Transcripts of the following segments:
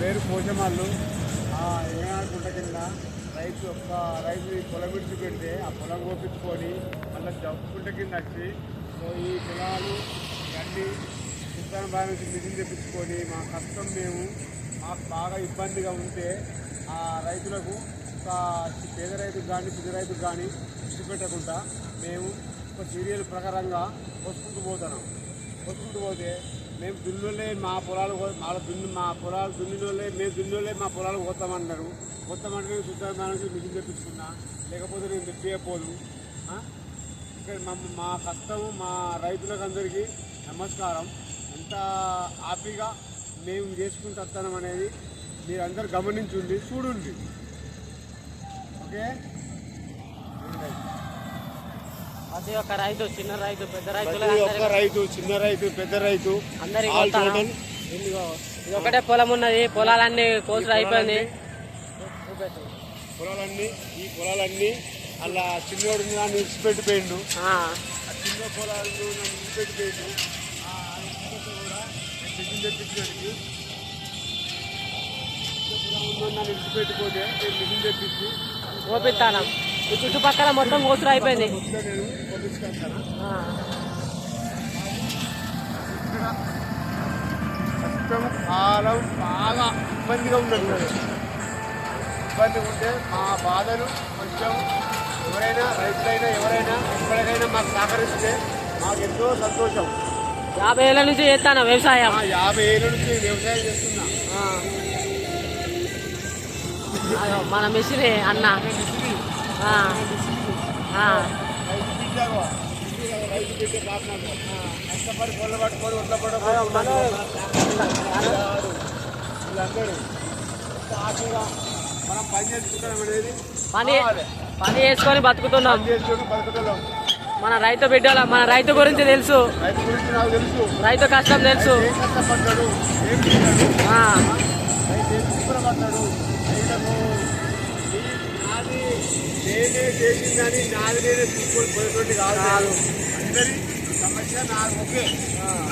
పేరు పోషమాళ్ళు ఏమనుకుంట కింద రైతు ఒక్క రైతు పొలం విడిచి పెడితే ఆ పొలం కోపించుకొని మళ్ళీ జబ్బుకుంట కింద వచ్చి సో ఈ పొలాలు గడ్డి చిత్తాన బాగా నుంచి మిషన్ తెప్పించుకొని మా కష్టం మేము మాకు బాగా ఇబ్బందిగా ఉంటే ఆ రైతులకు ఒక పేద రైతుకు కానీ చిన్న రైతుకు కానీ ఇచ్చి పెట్టకుండా మేము ఒక సీరియల్ ప్రకారంగా వసుకుంటూ పోతున్నాం. వసుకుంటూ పోతే మేము దున్నులే మా పొలాలు మా దున్ను మా పొలాలు దున్నులే మేము దున్నులే మా పొలాలు పోతామన్నారు. పోతామంటే నేను శుద్ధమైన నుంచి మిషన్ తెప్పించుకున్నా. లేకపోతే నేను తెప్పియపోదు ఇక్కడ మా మా కష్టం మా రైతులకు అందరికీ నమస్కారం. ఎంత హ్యాపీగా మేము చేసుకుంటూ వస్తాం అనేది మీరందరూ గమనించుండి చూడండి. ఓకే? ప్రతి ఒక్క రైతు చిన్న రైతు పెద్ద రైతులు ప్రతి ఒక్క రైతు చిన్న రైతు పెద్ద రైతు అందరికి ఆల్. టోటల్ ఇది ఒకటే పొలం ఉన్నది పొలాలన్నీ కోసులు అయిపోయింది. పొలాలన్నీ ఈ పొలాలన్నీ అలా చిన్నోడు నన్ను విడిచిపెట్టిపోయిండు. చిన్న పొలాలు నన్ను విడిచిపెట్టిపోయిండు నన్ను విడిచిపెట్టిపోతే నేను మిషన్ తెప్పించి కోపిస్తాను ఈ చుట్టుపక్కల మొత్తం కోసులు అయిపోయింది. కాలం బాగా ఇబ్బందిగా ఉందండి ఇబ్బంది ఉంటే మా బాధలు కొంచెం ఎవరైనా రైతులైనా ఎవరైనా ఎప్పటికైనా మాకు సహకరిస్తే మాకు ఎంతో సంతోషం. యాభై ఏళ్ళ నుంచి చేస్తాను వ్యవసాయం? యాభై ఏళ్ళ నుంచి వ్యవసాయం చేస్తున్నా. మన మిషన్ అన్న. రైతు రైతు కష్టపడి పొల్ల పట్టుకొని ఒట్ల వీళ్ళందరూ మనం పని చేసుకుంటాం అనేది పని పని చేసుకొని బతుకుతున్నాం. పని మన రైతు బిడ్డల మన రైతు గురించి తెలుసు. రైతు గురించి నాకు తెలుసు. రైతు కష్టం తెలుసు చేసిందని నాది నేనే చూసుకొని పోయేటువంటి కాదు. అందరి సమస్య నాకు ఒకే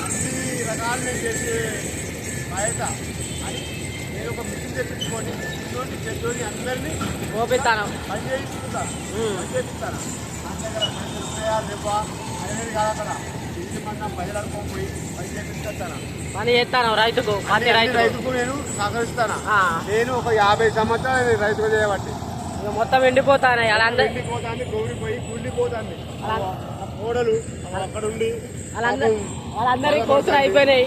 అన్ని రకాలు నేను చేసే బాధ్యత. అని నేను ఒక మిషన్ తెప్పించుకొని చిన్నోని చెడ్డోని అందరినీ కోపిస్తాను పని చేయిస్తుంటాను ఉమ్. పని చేపిస్తాను దగ్గర ఉన్నాయా? లేవా? అనేది కాదు అక్కడ. ఇంటి మంది ప్రజలు అనుకోపోయి పని చేపిస్తాను పని చేస్తాను రైతుకు. రైతుకు. నేను సహకరిస్తాను. నేను ఒక యాభై సంవత్సరాలు రైతుగా చేయబట్టి. మొత్తం ఎండిపోతాను అలా అందరి ఎండిపోతాంది గౌరిపోయి కుళ్ళిపోతాంది. ఆ కోడలు అక్కడ ఉండి వాళ్ళందరి కోసులు అయిపోయినాయి.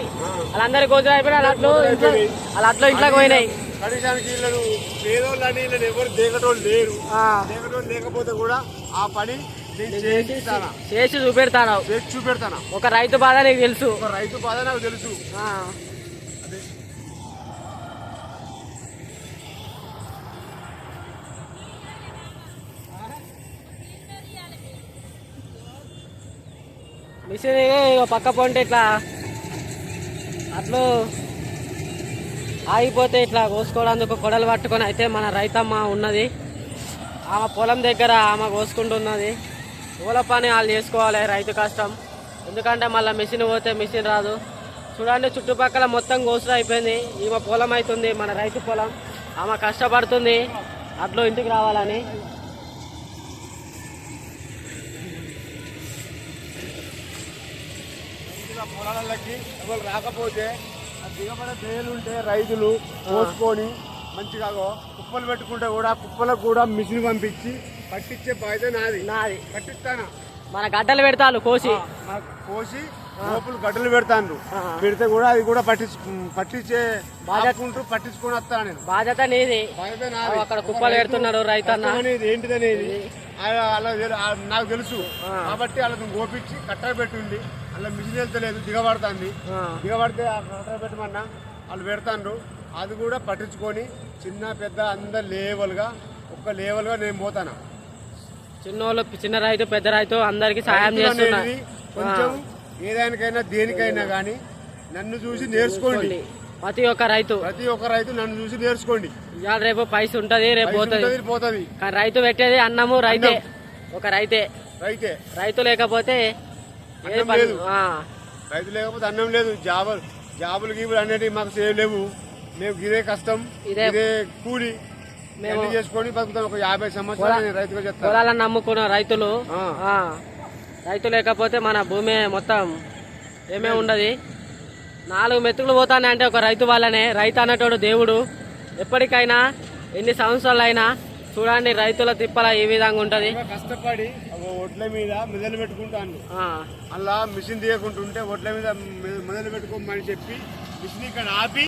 వాళ్ళందరి అయిపోయినాయి అట్లు ఇంట్లో వాళ్ళ అట్లు ఇంట్లోకి పోయినాయి. కనీసానికి వీళ్ళను పేదోళ్ళు అని వీళ్ళని ఎవరు దేకటోళ్ళు లేరు. ఆ, దేకటోళ్ళు లేకపోతే కూడా ఆ పని చేసి చూపెడతాను. చేసి చూపెడతాను? ఒక రైతు బాధ నీకు తెలుసు. ఒక రైతు బాధ నాకు తెలుసు. మిషన్ పక్క పొంటే ఇట్లా. అట్లు ఆగిపోతే ఇట్లా కోసుకోవడానికి కొడలు పట్టుకొని అయితే మన రైతమ్మ ఉన్నది. ఆమె పొలం దగ్గర ఆమె కోసుకుంటున్నది. పూల పని వాళ్ళు చేసుకోవాలి రైతు కష్టం. ఎందుకంటే మళ్ళీ మిషన్ పోతే మిషన్ రాదు. చూడండి చుట్టుపక్కల మొత్తం కోసులు అయిపోయింది. ఈమె పొలం అవుతుంది మన రైతు పొలం. ఆమె కష్టపడుతుంది. అట్లు ఇంటికి రావాలని. పొలాలకి ఎవరు రాకపోతే ఆ దిగబడే బేలు ఉంటే రైతులు కోసుకొని మంచిగా కుప్పలు పెట్టుకుంటే కూడా కుప్పలకు కూడా మిషన్ పంపించి పట్టించే బాధ్యత నాది. నాది. పట్టిస్తాను? మన గడ్డలు పెడతాను కోసి. కోసి లోపల గడ్డలు పెడతాను. పెడితే కూడా అది కూడా పట్టించు పట్టించే బాధ్యత- బాధ్యత పట్టించుకొని వస్తాను నేను. బాధ్యత నీది. అక్కడ కుప్పలు పెడుతున్నాడు రైతన్న. ఏంటిదనేది అలా నాకు తెలుసు. కాబట్టి వాళ్ళని గోపించి కట్టలు పెట్టుంది అలా మిషన్ వెళ్తలేదు దిగబడుతుంది. దిగబడితే ఆ కట్టలు పెట్టమన్నా వాళ్ళు పెడతాండ్రు. అది కూడా పట్టించుకొని చిన్న పెద్ద అందరు లేవల్గా ఒక్క లేవల్గా నేను పోతాను. చిన్నోళ్ళు చిన్న రైతు పెద్ద రైతు అందరికి సాయం రైతులు చేస్తున్నా కొంచెం ఏదానికైనా దేనికైనా కానీ నన్ను చూసి నేర్చుకోండి. ప్రతి ఒక్క రైతు. ప్రతి ఒక్క రైతు నన్ను చూసి నేర్చుకోండి. ఇవాళ రేపు పైస ఉంటది రేపు పైసలు పోతుంది. పోతుంది. కానీ రైతు పెట్టేది అన్నము రైతే. ఒక రైతే. రైతే. రైతు లేకపోతే అన్నం లేదు. రైతు లేకపోతే అన్నం లేదు. జాబులు జాబులు గీబులు అనేటివి మాకు సేవ్ లేవు. మేము ఇదే కష్టం ఇదే- కూలి. మేము- చేసుకొని బతుకుతాం. ఒక యాభై సంవత్సరాలు రైతుగా చెప్తాను. పొలాలను నమ్ముకున్న రైతులు. రైతు లేకపోతే మన భూమి మొత్తం ఏమే ఉండదు. నాలుగు మెతుకులు పోతానే అంటే ఒక రైతు వల్లనే రైతు అన్నటోడు దేవుడు. ఎప్పటికైనా ఎన్ని సంవత్సరాలు అయినా చూడండి రైతుల తిప్పల ఈ విధంగా ఉంటది. కష్టపడి ఒడ్ల మీద మెదలు పెట్టుకుంటాను. అలా మిషన్ తీయకుంటుంటే ఒడ్ల మీద మొదలు పెట్టుకోమని చెప్పి మిషన్ ఇక్కడ ఆపి